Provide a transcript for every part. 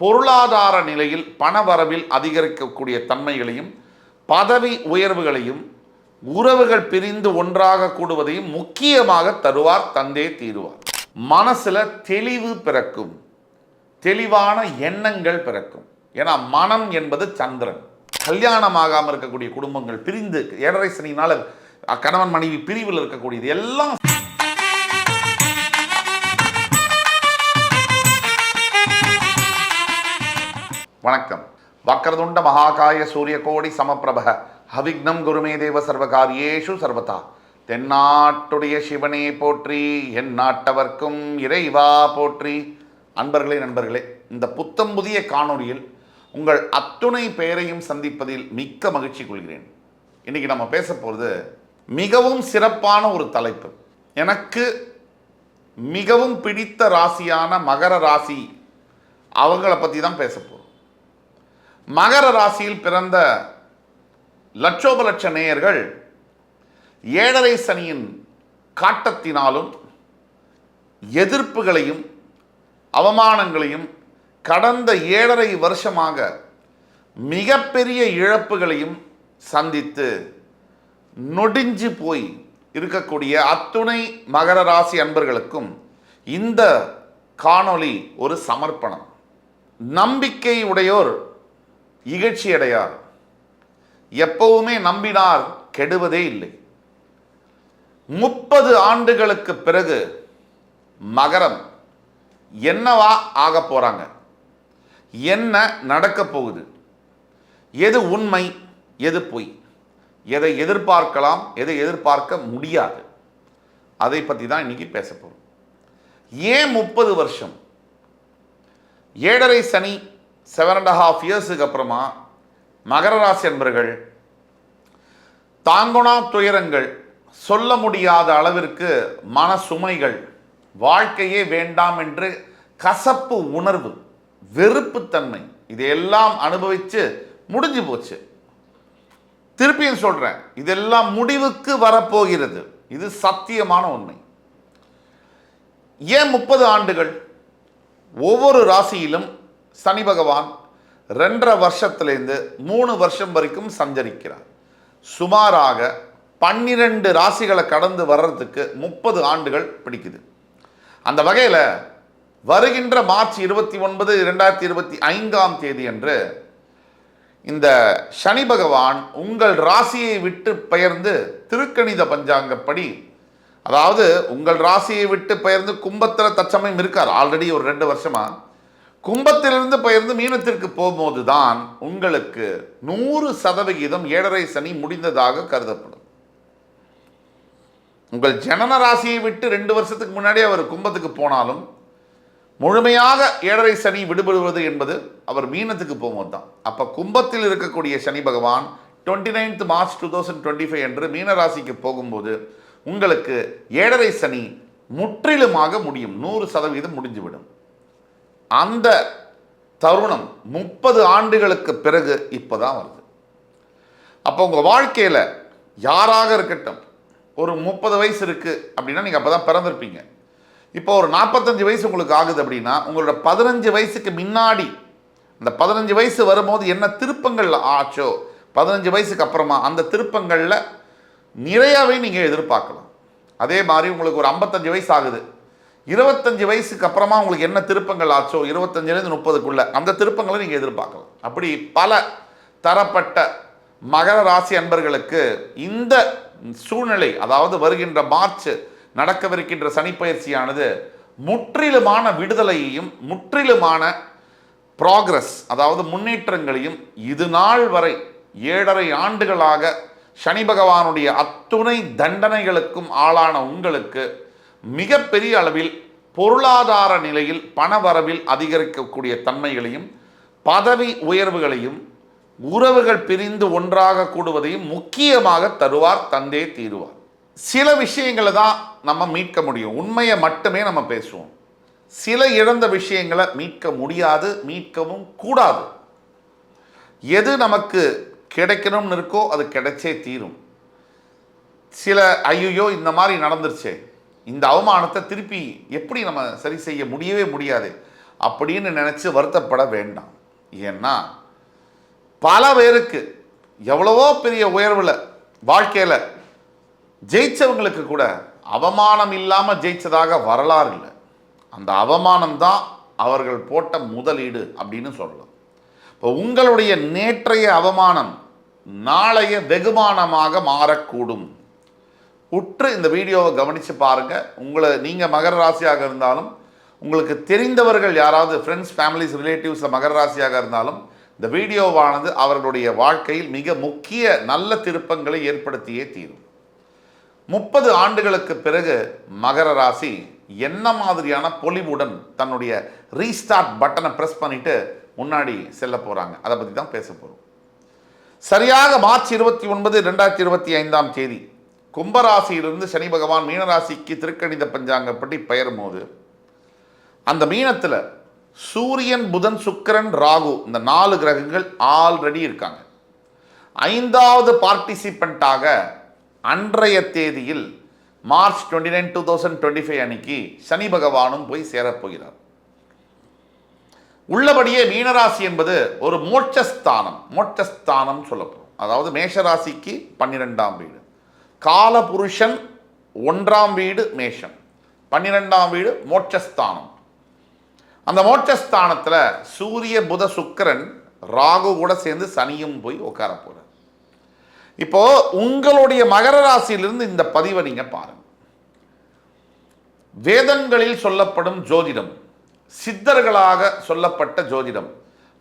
பொருளாதார நிலையில் பணவரவில் அதிகரிக்கக்கூடிய தன்மைகளையும் பதவி உயர்வுகளையும் உறவுகள் பிரிந்து ஒன்றாக கூடுவதையும் முக்கியமாக தருவார் தந்தே தீருவார். மனசில் தெளிவு பிறக்கும். தெளிவான எண்ணங்கள் பிறக்கும். ஏன்னா மனம் என்பது சந்திரன். கல்யாணமாகாம இருக்கக்கூடிய குடும்பங்கள் பிரிந்து ஏழரை சனினால கணவன் மனைவி பிரிவில் இருக்கக்கூடியது எல்லாம் வணக்கம். வக்கரதுண்ட மகாகாய சூரிய கோடி சமப்பிரப ஹவிக்னம் குருமே தேவ சர்வகாரியேஷு சர்வதா. தென்னாட்டுடைய சிவனே போற்றி என் நாட்டவர்க்கும் இறைவா போற்றி. அன்பர்களே நண்பர்களே இந்த புத்தம் புதிய காணொளியில் உங்கள் அத்துணை பெயரையும் சந்திப்பதில் மிக்க மகிழ்ச்சி கொள்கிறேன். இன்னைக்கு நம்ம பேச போகிறது மிகவும் சிறப்பான ஒரு தலைப்பு. எனக்கு மிகவும் பிடித்த ராசியான மகர ராசி அவங்கள பற்றி தான் பேச போகிறோம் மகர ராசியில் பிறந்த லட்சோப லட்ச நேயர்கள் ஏழரை சனியின் காட்டத்தினாலும் எதிர்ப்புகளையும் அவமானங்களையும் கடந்த ஏழரை வருஷமாக மிகப்பெரிய இழப்புகளையும் சந்தித்து நொடிஞ்சு போய் இருக்கக்கூடிய அத்துணை மகர ராசி அன்பர்களுக்கும் இந்த காணொளி ஒரு சமர்ப்பணம். நம்பிக்கை உடையோர் இகழ்ச்சி அடையார் எப்பவுமே நம்பினார் கெடுவதே இல்லை. முப்பது ஆண்டுகளுக்கு பிறகு மகரம் என்னவா ஆக போறாங்க? என்ன நடக்க போகுது? எது உண்மை எது பொய்? எதை எதிர்பார்க்கலாம் எதை எதிர்பார்க்க முடியாது. அதை பற்றி தான் இன்னைக்கு பேச போகிறோம் ஏன் முப்பது வருஷம்? ஏழரை சனி செவன் அண்ட் ஹாஃப் இயர்ஸுக்கு அப்புறமா மகர ராசி அன்பர்கள் தாங்குணா துயரங்கள் சொல்ல முடியாத அளவிற்கு மன சுமைகள் வாழ்க்கையே வேண்டாம் என்று கசப்பு உணர்வு வெறுப்புத்தன்மை இதையெல்லாம் அனுபவித்து முடிஞ்சு போச்சு. திருப்பியும் சொல்கிறேன் இதெல்லாம் முடிவுக்கு வரப்போகிறது. இது சத்தியமான உண்மை. ஏன் முப்பது ஆண்டுகள் ஒவ்வொரு ராசியிலும் சனி பகவான் ரெண்டரை வருஷத்துலேருந்து மூணு வருஷம் வரைக்கும் சஞ்சரிக்கிறார். சுமாராக பன்னிரெண்டு ராசிகளை கடந்து வர்றதுக்கு முப்பது ஆண்டுகள் பிடிக்குது. அந்த வகையில் வருகின்ற மார்ச் இருபத்தி ஒன்பது இரண்டாயிரத்தி இருபத்தி ஐந்தாம் தேதி அன்று இந்த சனி பகவான் உங்கள் ராசியை விட்டு பெயர்ந்து திருக்கணித பஞ்சாங்கப்படி அதாவது உங்கள் ராசியை விட்டு பெயர்ந்து கும்பத்தில் தற்சமயம் இருக்கார். ஆல்ரெடி ஒரு ரெண்டு வருஷமாக கும்பத்திலிருந்து பெயர்ந்து மீனத்திற்கு போகும்போது தான் உங்களுக்கு நூறு சதவிகிதம் ஏழரை சனி முடிந்ததாக கருதப்படும். உங்கள் ஜனன ராசியை விட்டு ரெண்டு வருஷத்துக்கு முன்னாடி அவர் கும்பத்துக்கு போனாலும் முழுமையாக ஏழரை சனி விடுபடுவது என்பது அவர் மீனத்துக்கு போகும்போது தான் அப்போ கும்பத்தில் இருக்கக்கூடிய Shani Bhagavan twenty ninth March two thousand twenty five என்று மீன ராசிக்கு போகும்போது உங்களுக்கு ஏழரை சனி முற்றிலுமாக முடியும். நூறு சதவீதம் முடிஞ்சுவிடும் அந்த தருணம் முப்பது ஆண்டுகளுக்கு பிறகு இப்போ தான் வருது. அப்போ உங்கள் வாழ்க்கையில் யாராக இருக்கட்டும் ஒரு முப்பது வயசு இருக்குது அப்படின்னா நீங்கள் அப்போ தான் பிறந்திருப்பீங்க. இப்போ ஒரு நாற்பத்தஞ்சு வயசு உங்களுக்கு ஆகுது அப்படின்னா உங்களோட பதினஞ்சு வயசுக்கு முன்னாடி அந்த பதினஞ்சு வயசு வரும்போது என்ன திருப்பங்கள் ஆச்சோ பதினஞ்சு வயசுக்கு அப்புறமா அந்த திருப்பங்களில் நிறையாவே நீங்கள் எதிர்பார்க்கலாம். அதே மாதிரி உங்களுக்கு ஒரு ஐம்பத்தஞ்சு வயசு ஆகுது. இருபத்தஞ்சு வயசுக்கு அப்புறமா உங்களுக்கு என்ன திருப்பங்கள் ஆச்சோ இருபத்தஞ்சிலேருந்து முப்பதுக்குள்ள அந்த திருப்பங்களை நீங்கள் எதிர்பார்க்கலாம். அப்படி பல தரப்பட்ட மகர ராசி அன்பர்களுக்கு இந்த சூழ்நிலை அதாவது வருகின்ற மார்ச் நடக்கவிருக்கின்ற சனிப்பயிற்சியானது முற்றிலுமான விடுதலையையும் முற்றிலுமான ப்ராக்ரஸ் அதாவது முன்னேற்றங்களையும் இது நாள் வரை ஏழரை ஆண்டுகளாக சனி பகவானுடைய அத்துணை தண்டனைகளுக்கும் ஆளான உங்களுக்கு மிகப்பெரிய அளவில் பொருளாதார நிலையில் பணவரவில் அதிகரிக்கக்கூடிய தன்மைகளையும் பதவி உயர்வுகளையும் உறவுகள் பிரிந்து ஒன்றாக கூடுவதையும் முக்கியமாக தருவார் தந்தே தீருவார். சில விஷயங்களை தான் நம்ம மீட்க முடியும். உண்மையை மட்டுமே நம்ம பேசுவோம். சில இழந்த விஷயங்களை மீட்க முடியாது மீட்கவும் கூடாது. எது நமக்கு கிடைக்கணும்னு இருக்கோ அது கிடைச்சே தீரும். சில ஐயோ இந்த மாதிரி நடந்துருச்சே. இந்த அவமானத்தை திருப்பி எப்படி நம்ம சரி செய்ய முடியவே முடியாது அப்படின்னு நினச்சி வருத்தப்பட வேண்டாம். ஏன்னா பல பேருக்கு எவ்வளவோ பெரிய உயர்வில் வாழ்க்கையில் ஜெயிச்சவங்களுக்கு கூட அவமானம் இல்லாமல் ஜெயிச்சதாக வரலாறு இல்லை. அந்த அவமானம் தான் அவர்கள் போட்ட முதலீடு அப்படின்னு சொல்லலாம். இப்போ உங்களுடைய நேற்றைய அவமானம் நாளைய வெகுமானமாக மாறக்கூடும். உற்று இந்த வீடியோவை கவனித்து பாருங்கள் உங்களை நீங்கள் மகர ராசியாக இருந்தாலும் உங்களுக்கு தெரிந்தவர்கள் யாராவது ஃப்ரெண்ட்ஸ் ஃபேமிலிஸ் ரிலேட்டிவ்ஸில் மகர ராசியாக இருந்தாலும் இந்த வீடியோவானது அவர்களுடைய வாழ்க்கையில் மிக முக்கிய நல்ல திருப்பங்களை ஏற்படுத்தியே தீரும். முப்பது ஆண்டுகளுக்கு பிறகு மகர ராசி என்ன மாதிரியான பொலிவுடன் தன்னுடைய ரீஸ்டார்ட் பட்டனை ப்ரெஸ் பண்ணிட்டு முன்னாடி செல்ல போகிறாங்க அதை பற்றி தான் பேச போகிறோம் சரியாக மார்ச் இருபத்தி ஒன்பது ரெண்டாயிரத்தி இருபத்தி ஐந்தாம் தேதி கும்பராசியிலிருந்து சனி பகவான் மீனராசிக்கு திருக்கணித பஞ்சாங்கப்படி பெயரும் போது அந்த மீனத்தில் சூரியன் புதன் சுக்கரன் ராகு இந்த நாலு கிரகங்கள் ஆல்ரெடி இருக்காங்க. ஐந்தாவது பார்ட்டிசிபெண்ட்டாக அன்றைய தேதியில் March twenty nine two thousand twenty five அன்னைக்கு சனி பகவானும் போய் சேரப்போகிறார். உள்ளபடியே மீனராசி என்பது ஒரு மோட்சஸ்தானம் மோட்சஸ்தானம் சொல்லப்படும். அதாவது மேஷராசிக்கு பன்னிரெண்டாம் வீடு. காலபுருஷன் ஒன்றாம் வீடு மேஷம் பன்னிரெண்டாம் வீடு மோட்சஸ்தானம். அந்த மோட்சஸ்தானத்தில் சூரிய புத சுக்கிரன் ராகு கூட சேர்ந்து சனியும் போய் உட்கார போகிறார் இப்போ உங்களுடைய மகர ராசியிலிருந்து இந்த பதிவை நீங்க பாருங்க. வேதங்களில் சொல்லப்படும் ஜோதிடம் சித்தர்களாக சொல்லப்பட்ட ஜோதிடம்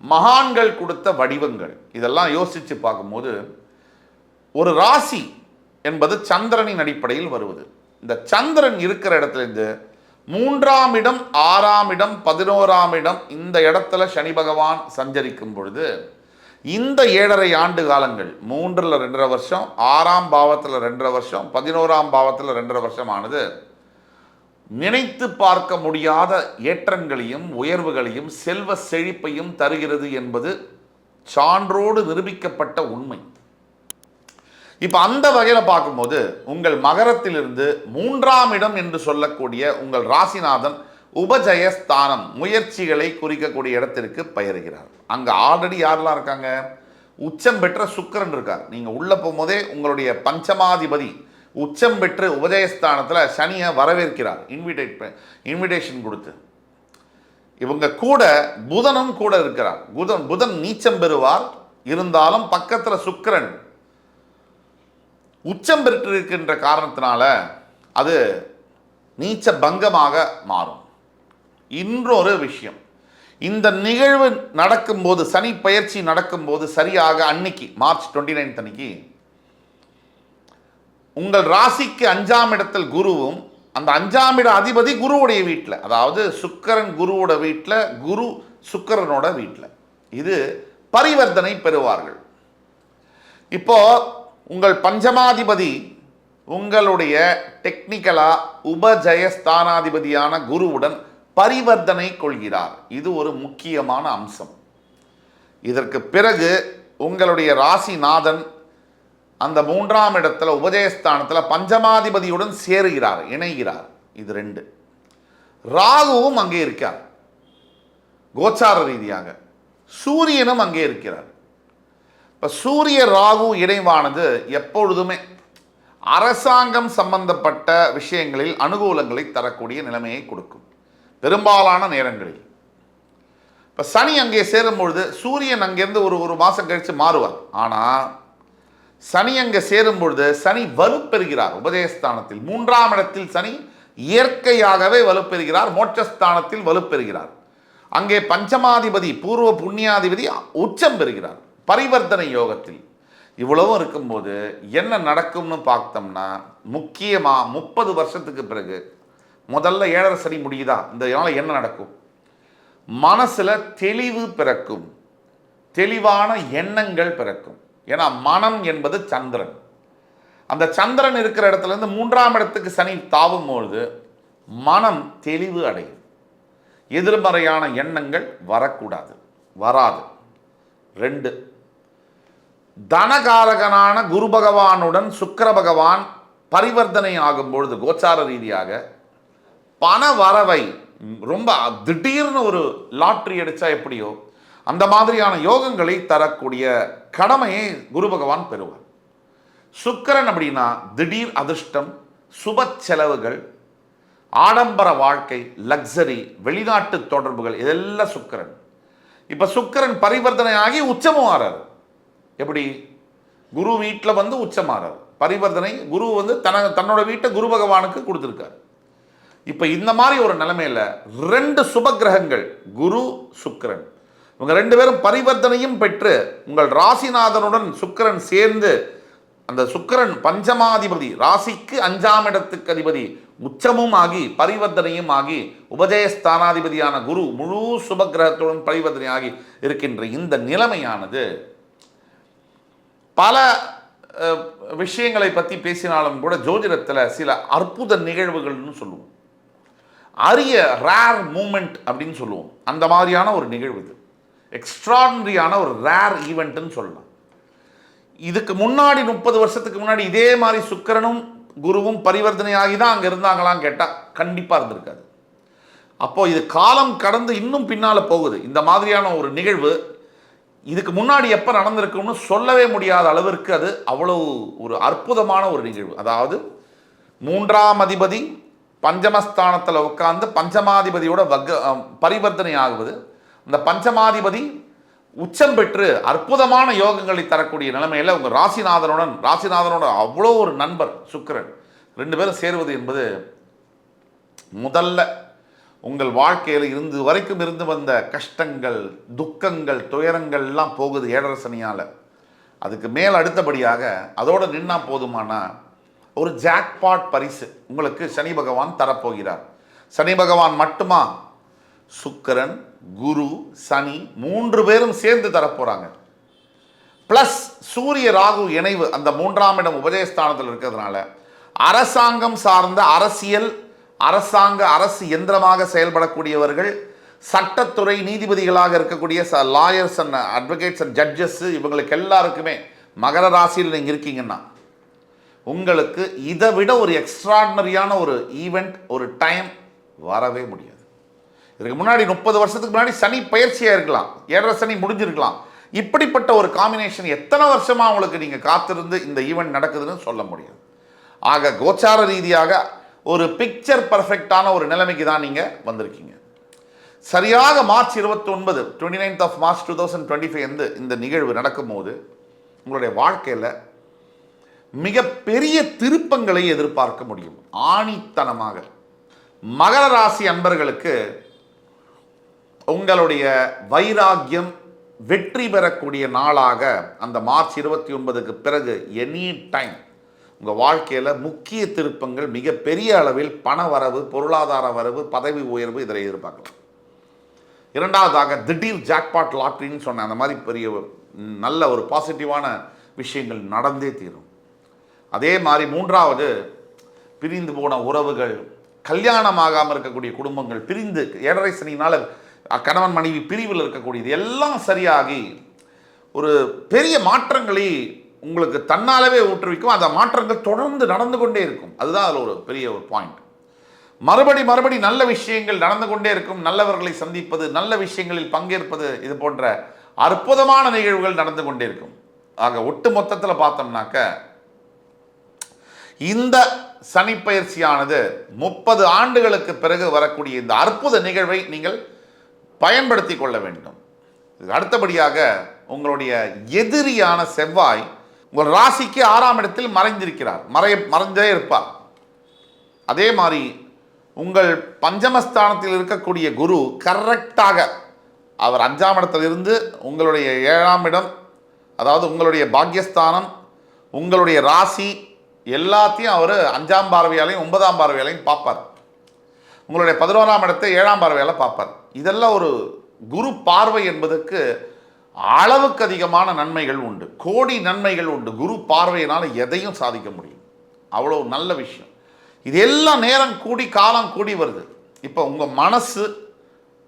மகான்கள் கொடுத்த வடிவங்கள் இதெல்லாம் யோசிச்சு பார்க்கும்போது ஒரு ராசி என்பது சந்திரனின் அடிப்படையில் வருவது. இந்த சந்திரன் இருக்கிற இடத்துல இருந்து மூன்றாம் இடம் ஆறாம் இடம் பதினோராம் இடம் இந்த இடத்துல சனி பகவான் சஞ்சரிக்கும் பொழுது இந்த ஏழரை ஆண்டு காலங்கள் மூன்றில் ரெண்டரை வருஷம் ஆறாம் பாவத்தில் ரெண்டரை வருஷம் பதினோராம் பாவத்தில் ரெண்டரை வருஷம் ஆனது நினைத்து பார்க்க முடியாத ஏற்றங்களையும் உயர்வுகளையும் செல்வ செழிப்பையும் தருகிறது என்பது சான்றோடு நிரூபிக்கப்பட்ட உண்மை. இப்போ அந்த வகையில் பார்க்கும்போது உங்கள் மகரத்திலிருந்து மூன்றாம் இடம் என்று சொல்லக்கூடிய உங்கள் ராசிநாதன் உபஜயஸ்தானம் முயற்சிகளை குறிக்கக்கூடிய இடத்திற்கு பெயர்கிறார். அங்கே ஆல்ரெடி யாரெல்லாம் இருக்காங்க? உச்சம் பெற்ற சுக்கரன் இருக்கார். நீங்கள் உள்ளே போகும்போதே உங்களுடைய பஞ்சமாதிபதி உச்சம் பெற்று உபஜயஸ்தானத்தில் சனியை வரவேற்கிறார். இன்விடேட் இன்விடேஷன் கொடுத்து. இவங்க கூட புதனும் கூட இருக்கிறார். புதன் புதன் நீச்சம் பெறுவார். இருந்தாலும் பக்கத்தில் சுக்கரன் உச்சம் பெற்றிருக்கின்ற காரணத்தினால அது நீச்ச பங்கமாக மாறும். இன்னொரு விஷயம். இந்த நிகழ்வு நடக்கும்போது சனி பயிற்சி நடக்கும்போது சரியாக அன்னைக்கு மார்ச் டுவெண்ட்டி நைன்த் அன்னைக்கு உங்கள் ராசிக்கு அஞ்சாம் இடத்தில் குருவும் அந்த அஞ்சாம் இட அதிபதி குருவுடைய வீட்டில் அதாவது சுக்கரன் குருவோட வீட்டில் குரு சுக்கரனோட வீட்டில் இது பரிவர்த்தனை பெறுவார்கள். இப்போ உங்கள் பஞ்சமாதிபதி உங்களுடைய டெக்னிக்கலா உபஜயஸ்தானாதிபதியான குருவுடன் பரிவர்த்தனை கொள்கிறார். இது ஒரு முக்கியமான அம்சம். இதற்கு பிறகு உங்களுடைய ராசிநாதன் அந்த மூன்றாம் இடத்துல உபஜயஸ்தானத்தில் பஞ்சமாதிபதியுடன் சேருகிறார் இணைகிறார். இது ரெண்டு. ராகுவும் அங்கே இருக்கார். கோச்சார ரீதியாக சூரியனும் அங்கே இருக்கிறார். இப்போ சூரிய ராகு இணைவானது எப்பொழுதுமே அரசாங்கம் சம்பந்தப்பட்ட விஷயங்களில் அனுகூலங்களை தரக்கூடிய நிலைமையை கொடுக்கும். பெரும்பாலான நேரங்களில். இப்போ சனி அங்கே சேரும்பொழுது சூரியன் அங்கேருந்து ஒரு ஒரு மாதம் கழித்து மாறுவார். ஆனால் சனி அங்கே சேரும் பொழுது சனி வலுப்பெறுகிறார். உபதேசஸ்தானத்தில் மூன்றாம் இடத்தில் சனி இயற்கையாகவே வலுப்பெறுகிறார். மோட்சஸ்தானத்தில் வலுப்பெறுகிறார். அங்கே பஞ்சமாதிபதி பூர்வ புண்ணியாதிபதி உச்சம் பெறுகிறார். பரிவர்த்தனை யோகத்தில் இவ்வளவும் இருக்கும்போது என்ன நடக்கும்னு பார்த்தோம்னா முக்கியமாக முப்பது வருஷத்துக்கு பிறகு முதல்ல ஏழரை சனி முடியுதா? இந்த இதனால் என்ன நடக்கும்? மனசில் தெளிவு பிறக்கும். தெளிவான எண்ணங்கள் பிறக்கும். ஏன்னா மனம் என்பது சந்திரன். அந்த சந்திரன் இருக்கிற இடத்துல இருந்து மூன்றாம் இடத்துக்கு சனி தாவும் பொழுது மனம் தெளிவு அடையும். எதிர்மறையான எண்ணங்கள் வரக்கூடாது. வராது. ரெண்டு தனகாரகனான குரு பகவானுடன் சுக்கர பகவான் பரிவர்த்தனை ஆகும் பொழுது கோச்சார ரீதியாக பண வரவை ரொம்ப திடீர்னு ஒரு லாட்ரி அடித்தா எப்படியோ அந்த மாதிரியான யோகங்களை தரக்கூடிய கடமையை குரு பகவான் பெறுவார். சுக்கரன் அப்படின்னா திடீர் அதிர்ஷ்டம் சுப செலவுகள் ஆடம்பர வாழ்க்கை லக்ஸரி வெளிநாட்டு தொடர்புகள் இதெல்லாம் சுக்கிரன். இப்போ சுக்கிரன் பரிவர்த்தனை ஆகி உச்சமும் ஆறாரு. எப்படி? குரு வீட்டில் வந்து உச்சமாறாரு. பரிவர்த்தனை குரு வந்து தன தன்னோட வீட்டை குரு பகவானுக்கு கொடுத்துருக்காரு. இப்போ இந்த மாதிரி ஒரு நிலைமையில் ரெண்டு சுப கிரகங்கள் குரு சுக்கிரன். இவங்க ரெண்டு பேரும் பரிவர்த்தனையும் பெற்று உங்கள் ராசிநாதனுடன் சுக்கிரன் சேர்ந்து அந்த சுக்கிரன் பஞ்சமாதிபதி ராசிக்கு அஞ்சாம் இடத்துக்கு அதிபதி உச்சமும் ஆகி பரிவர்த்தனையும் ஆகி உபஜயஸ்தானாதிபதியான குரு முழு சுபகிரகத்துடன் பரிவர்த்தனை ஆகி இருக்கின்ற இந்த நிலைமையானது பல விஷயங்களை பற்றி பேசினாலும் கூட ஜோதிடத்தில் சில அற்புத நிகழ்வுகள்னு சொல்லுவோம். அரிய ரேர் மூமெண்ட் அப்படின்னு சொல்லுவோம். அந்த மாதிரியான ஒரு நிகழ்வு இது. எக்ஸ்ட்ராடனரியான ஒரு ரேர் ஈவெண்ட்னு சொல்லலாம். இதுக்கு முன்னாடி முப்பது வருஷத்துக்கு முன்னாடி இதே மாதிரி சுக்கிரனும் குருவும் பரிவர்த்தனையாகி தான் அங்கே இருந்தாங்களான்னு கேட்டால் கண்டிப்பாக இருந்திருக்காது. அப்போது இது காலம் கடந்து இன்னும் பின்னால் போகுது. இந்த மாதிரியான ஒரு நிகழ்வு இதுக்கு முன்னாடி எப்போ நடந்திருக்கும்னு சொல்லவே முடியாத அளவிற்கு அது அவ்வளவு ஒரு அற்புதமான ஒரு நிகழ்வு. அதாவது மூன்றாம் அதிபதி பஞ்சமஸ்தானத்தில் உட்கார்ந்து பஞ்சமாதிபதியோட வக பரிவர்த்தனை ஆகுவது. அந்த பஞ்சமாதிபதி உச்சம் பெற்று அற்புதமான யோகங்களை தரக்கூடிய நிலைமையில் உங்கள் ராசிநாதனுடன் ராசிநாதனோட அவ்வளோ ஒரு நண்பர் சுக்கரன் ரெண்டு பேரும் சேருவது என்பது முதல்ல உங்கள் வாழ்க்கையில் இருந்து வரைக்கும் இருந்து வந்த கஷ்டங்கள் துக்கங்கள் துயரங்கள் எல்லாம் போகுது ஏழரை சனியால் அதுக்கு மேல் அடுத்தபடியாக அதோடு நின்னா போதுமானா ஒரு ஜாக்பாட் பரிசு உங்களுக்கு சனி பகவான் தரப்போகிறார். சனி பகவான் மட்டுமா? சுக்கரன் குரு சனி மூன்று பேரும் சேர்ந்து தரப்போகிறாங்க ப்ளஸ் சூரிய ராகு இணைவு அந்த மூன்றாம் இடம் உபஜயஸ்தானத்தில் இருக்கிறதுனால அரசாங்கம் சார்ந்த அரசியல் அரசாங்க அரசு எந்திரமாக செயல்படக்கூடியவர்கள் சட்டத்துறை நீதிபதிகளாக இருக்கக்கூடிய lawyers and advocates and judges இவங்களுக்கு எல்லாருக்குமே மகர ராசியில் நீங்கள் இருக்கீங்கன்னா உங்களுக்கு இதை விட ஒரு எக்ஸ்ட்ராடினரியான ஒரு ஈவெண்ட் ஒரு டைம் வரவே முடியாது. இதுக்கு முன்னாடி முப்பது வருஷத்துக்கு முன்னாடி சனி பயிற்சியாக இருக்கலாம் ஏழரை சனி முடிஞ்சிருக்கலாம். இப்படிப்பட்ட ஒரு காம்பினேஷன் எத்தனை வருஷமாக உங்களுக்கு நீங்கள் காத்திருந்து இந்த ஈவெண்ட் நடக்குதுன்னு சொல்ல முடியாது. ஆக கோச்சார ரீதியாக ஒரு பிக்சர் பர்ஃபெக்டான ஒரு நிலைமைக்கு தான் நீங்கள் வந்திருக்கீங்க. சரியாக மார்ச் இருபத்தி ஒன்பது twenty ninth of March two thousand twenty five வந்து இந்த நிகழ்வு நடக்கும்போது உங்களுடைய வாழ்க்கையில் மிகப்பெரிய திருப்பங்களை எதிர்பார்க்க முடியும். ஆணித்தனமாக. மகர ராசி அன்பர்களுக்கு உங்களுடைய வைராக்கியம் வெற்றி பெறக்கூடிய நாளாக அந்த மார்ச் இருபத்தி ஒன்பதுக்கு பிறகு எனி டைம் உங்கள் வாழ்க்கையில் முக்கிய திருப்பங்கள் மிகப்பெரிய அளவில் பண வரவு பொருளாதார வரவு பதவி உயர்வு இதில் எதிர்பார்க்கலாம். இரண்டாவதாக திடீர் ஜாக்பாட் லாட்ரின்னு சொன்ன அந்த மாதிரி பெரிய நல்ல ஒரு பாசிட்டிவான விஷயங்கள் நடந்தே தீரும். அதே மாதிரி மூன்றாவது பிரிந்து போன உறவுகள் கல்யாணம் ஆகாமல் இருக்கக்கூடிய குடும்பங்கள் பிரிந்து ஏழரை சனினால் கணவன் மனைவி பிரிவில் இருக்கக்கூடியது எல்லாம் சரியாகி ஒரு பெரிய மாற்றங்களை உங்களுக்கு தன்னாலவே ஊற்றுவிக்கும் அந்த மாற்றங்கள் தொடர்ந்து நடந்து கொண்டே இருக்கும். அதுதான் அதில் ஒரு பெரிய ஒரு பாயிண்ட் மறுபடி மறுபடி நல்ல விஷயங்கள் நடந்து கொண்டே இருக்கும். நல்லவர்களை சந்திப்பது நல்ல விஷயங்களில் பங்கேற்பது இது போன்ற அற்புதமான நிகழ்வுகள் நடந்து கொண்டே இருக்கும். ஆக ஒட்டு மொத்தத்தில் பார்த்தோம்னாக்க இந்த சனிப்பயிற்சியானது முப்பது ஆண்டுகளுக்கு பிறகு வரக்கூடிய இந்த அற்புத நிகழ்வை நீங்கள் பயன்படுத்தி கொள்ள வேண்டும். அடுத்தபடியாக உங்களுடைய எதிரியான செவ்வாய் உங்கள் ராசிக்கு ஆறாம் இடத்தில் மறைந்திருக்கிறார். மறை மறைந்தே இருப்பார். அதே மாதிரி உங்கள் பஞ்சமஸ்தானத்தில் இருக்கக்கூடிய குரு கரெக்டாக அவர் அஞ்சாம் இடத்திலிருந்து உங்களுடைய ஏழாம் இடம் அதாவது உங்களுடைய பாக்கியஸ்தானம் உங்களுடைய ராசி எல்லாத்தையும் அவர் அஞ்சாம் பார்வையாலையும் ஒன்பதாம் பார்வையாலையும் பார்ப்பார். உங்களுடைய பதினோராம் இடத்தை ஏழாம் பார்வையால் பார்ப்பார். இதெல்லாம் ஒரு குரு பார்வை என்பதற்கு அளவுக்கு அதிகமான நன்மைகள் உண்டு. கோடி நன்மைகள் உண்டு. குரு பார்வையினால் எதையும் சாதிக்க முடியும். அவ்வளோ நல்ல விஷயம். இது எல்லாம் நேரம் கூடி காலம் கூடி வருது. இப்போ உங்கள் மனசு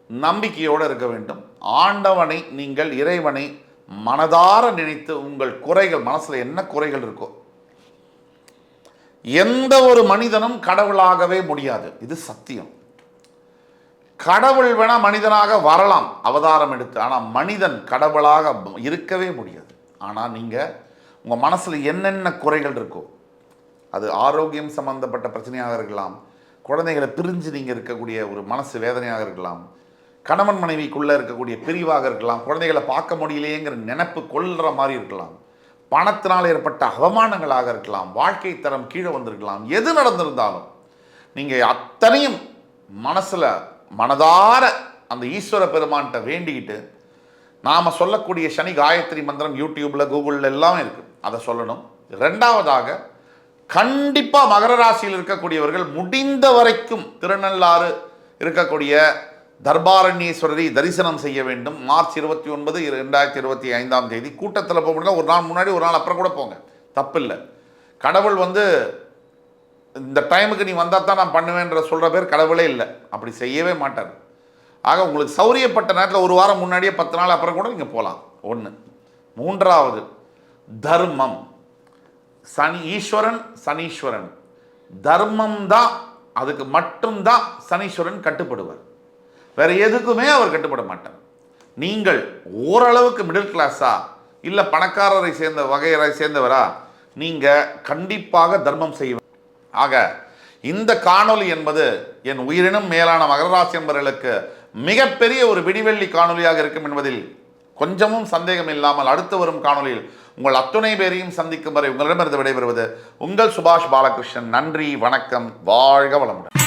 நம்பிக்கையோடு இருக்க வேண்டும். ஆண்டவனை நீங்கள் இறைவனை மனதார நினைத்து உங்கள் குறைகள் மனசில் என்ன குறைகள் இருக்கோ எந்த ஒரு மனிதனும் கடவுளாகவே முடியாது. இது சத்தியம். கடவுள் வேணா மனிதனாக வரலாம். அவதாரம் எடுத்து. ஆனால் மனிதன் கடவுளாக இருக்கவே முடியாது. ஆனால் நீங்கள் உங்கள் மனசில் என்னென்ன குறைகள் இருக்கோ அது ஆரோக்கியம் சம்பந்தப்பட்ட பிரச்சனையாக இருக்கலாம் குழந்தைகளை பிரிஞ்சு நீங்கள் இருக்கக்கூடிய ஒரு மனசு வேதனையாக இருக்கலாம் கணவன் மனைவிக்குள்ளே இருக்கக்கூடிய பிரிவாக இருக்கலாம் குழந்தைகளை பார்க்க முடியலையேங்கிற நினைப்பு கொள்கிற மாதிரி இருக்கலாம் பணத்தினால் ஏற்பட்ட அவமானங்களாக இருக்கலாம் வாழ்க்கை தரம் கீழே வந்திருக்கலாம் எது நடந்திருந்தாலும் நீங்கள் அத்தனையும் மனசில் மனதார அந்த ஈஸ்வர பெருமான்கிட்ட வேண்டிக்கிட்டு நாம் சொல்லக்கூடிய சனி காயத்ரி மந்திரம் யூடியூப்பில் கூகுளில் எல்லாம் இருக்குது அதை சொல்லணும். ரெண்டாவதாக கண்டிப்பாக மகர ராசியில் இருக்கக்கூடியவர்கள் முடிந்த வரைக்கும் திருநள்ளாறு இருக்கக்கூடிய தர்பாரண்யேஸ்வரரை தரிசனம் செய்ய வேண்டும். மார்ச் இருபத்தி ஒன்பது ரெண்டாயிரத்தி இருபத்தி ஐந்தாம் தேதி. கூட்டத்தில் போக முடியல ஒரு நாள் முன்னாடி ஒரு நாள் அப்புறம் கூட போங்க. தப்பில்லை. கடவுள் வந்து இந்த டைமுக்கு நீ வந்தால் தான் நான் பண்ணுவேன்ற சொல்கிற பேர் கடவுளே இல்லை. அப்படி செய்யவே மாட்டார். ஆக உங்களுக்கு சௌரியப்பட்ட நேரத்தில் ஒரு வாரம் முன்னாடியே பத்து நாள் அப்புறம் கூட நீங்கள் போகலாம் ஒன்று மூன்றாவது தர்மம். சனி ஈஸ்வரன் சனீஸ்வரன். தர்மம் தான் அதுக்கு மட்டும்தான் சனீஸ்வரன் கட்டுப்படுவார். வேற எதுக்குமே அவர் கட்டுப்பட மாட்டார். நீங்கள் ஓரளவுக்கு மிடில் கிளாஸா இல்லை பணக்காரரை சேர்ந்த வகையரை சேர்ந்தவரா நீங்கள் கண்டிப்பாக தர்மம் செய்ய ஆக இந்த காணொலி என்பது என் உயிரினும் மேலான மகராசி என்பவர்களுக்கு மிகப்பெரிய ஒரு விடிவெள்ளி காணொலியாக இருக்கும் என்பதில் கொஞ்சமும் சந்தேகம் இல்லாமல் அடுத்து வரும் காணொலியில் உங்கள் அத்துணை பேரையும் சந்திக்கும் வரை உங்களிடமிருந்து விடைபெறுவது உங்கள் சுபாஷ் பாலகிருஷ்ணன். நன்றி வணக்கம் வாழ்க வளமுடன்.